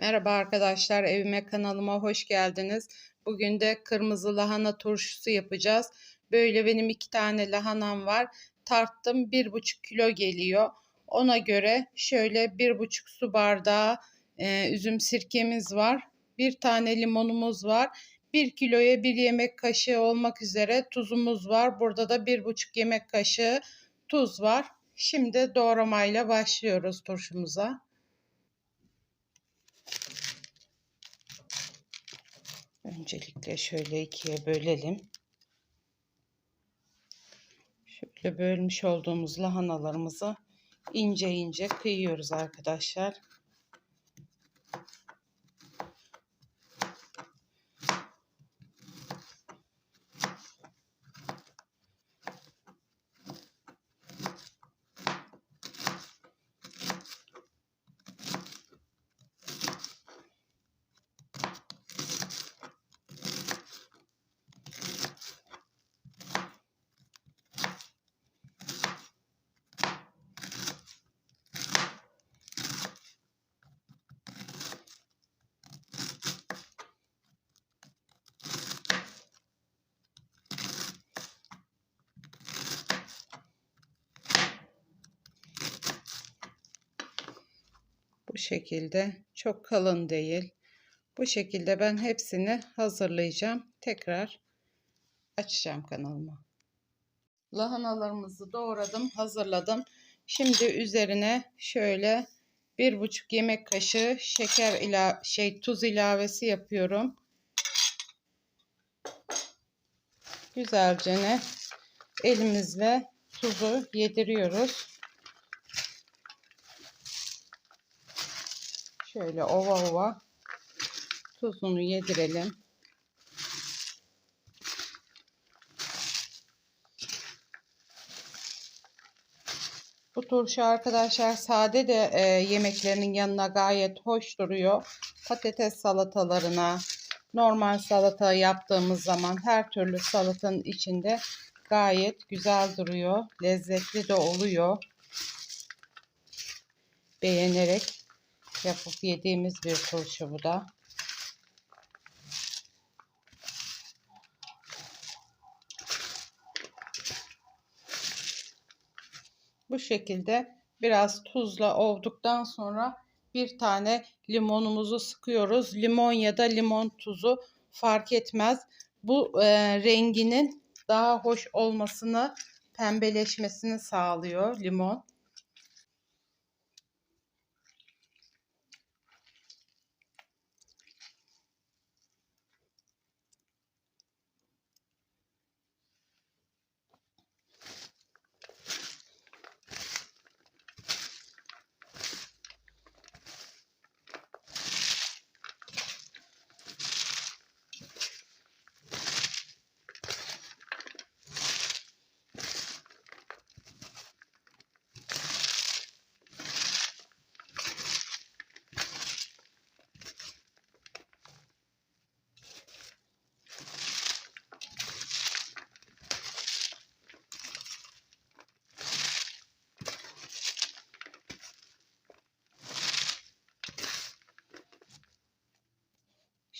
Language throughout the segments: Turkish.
Merhaba arkadaşlar, evime kanalıma hoş geldiniz. Bugün de kırmızı lahana turşusu yapacağız. Böyle benim iki tane lahanam var. Tarttım bir buçuk kilo geliyor. Ona göre şöyle bir buçuk su bardağı e, üzüm sirkemiz var. Bir tane limonumuz var. Bir kiloya bir yemek kaşığı olmak üzere tuzumuz var. Burada da bir buçuk yemek kaşığı tuz var. Şimdi doğramayla başlıyoruz turşumuza. Öncelikle şöyle ikiye bölelim. Şöyle bölmüş olduğumuz lahanalarımızı ince ince kıyıyoruz arkadaşlar. Bu şekilde çok kalın değil. Bu şekilde ben hepsini hazırlayacağım. Tekrar açacağım kanalıma. Lahanalarımızı doğradım, hazırladım. Şimdi üzerine şöyle bir buçuk yemek kaşığı şeker ila şey tuz ilavesi yapıyorum. Güzelce ne elimizle tuzu yediriyoruz. Şöyle ova ova tuzunu yedirelim. Bu turşu arkadaşlar sade de e, yemeklerinin yanına gayet hoş duruyor. Patates salatalarına, normal salata yaptığımız zaman her türlü salatanın içinde gayet güzel duruyor. Lezzetli de oluyor. Beğenerek yapıp yediğimiz bir turşu bu da. Bu şekilde biraz tuzla ovduktan sonra bir tane limonumuzu sıkıyoruz. Limon ya da limon tuzu fark etmez. Bu e, renginin daha hoş olmasını, pembeleşmesini sağlıyor limon.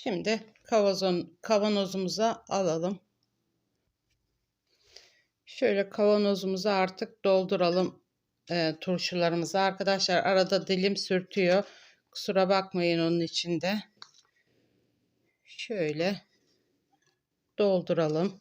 Şimdi kavazon, kavanozumuza alalım. Şöyle kavanozumuza artık dolduralım e, turşularımızı. Arkadaşlar arada dilim sürtüyor. Kusura bakmayın onun içinde. Şöyle dolduralım.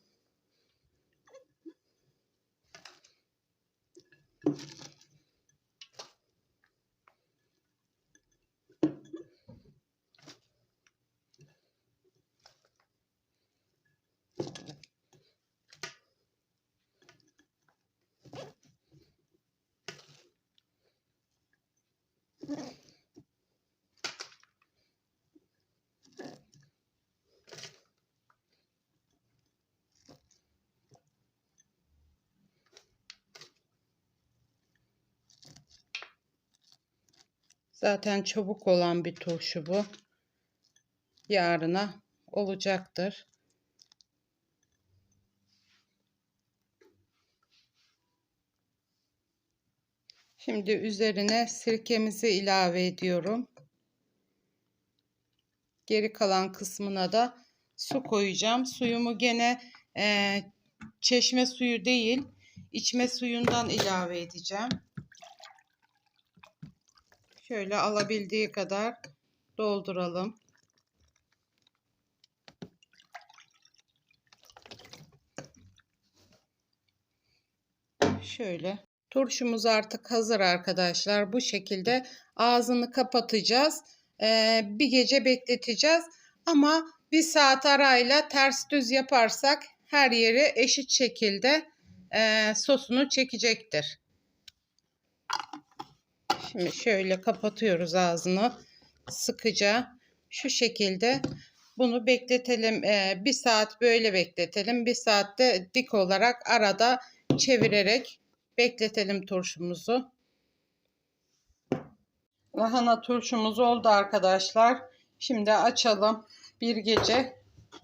Zaten çabuk olan bir turşu bu. Yarına olacaktır. Şimdi üzerine sirkemizi ilave ediyorum. Geri kalan kısmına da su koyacağım. Suyumu gene e, çeşme suyu değil, içme suyundan ilave edeceğim. Şöyle alabildiği kadar dolduralım. Şöyle. Turşumuz artık hazır arkadaşlar. Bu şekilde ağzını kapatacağız. Ee, bir gece bekleteceğiz. Ama bir saat arayla ters düz yaparsak her yeri eşit şekilde e, sosunu çekecektir. Şimdi şöyle kapatıyoruz ağzını sıkıca. Şu şekilde bunu bekletelim. Ee, bir saat böyle bekletelim. Bir saatte dik olarak arada çevirerek bekletelim turşumuzu. Lahana turşumuz oldu arkadaşlar. Şimdi açalım. Bir gece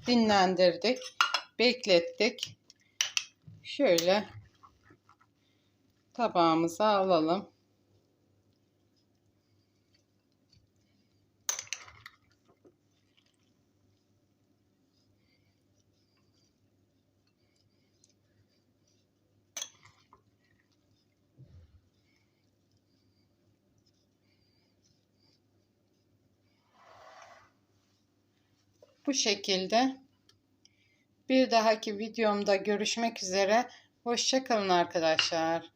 dinlendirdik. Beklettik. Şöyle tabağımıza alalım. Bu şekilde. Bir dahaki videomda görüşmek üzere. Hoşçakalın arkadaşlar.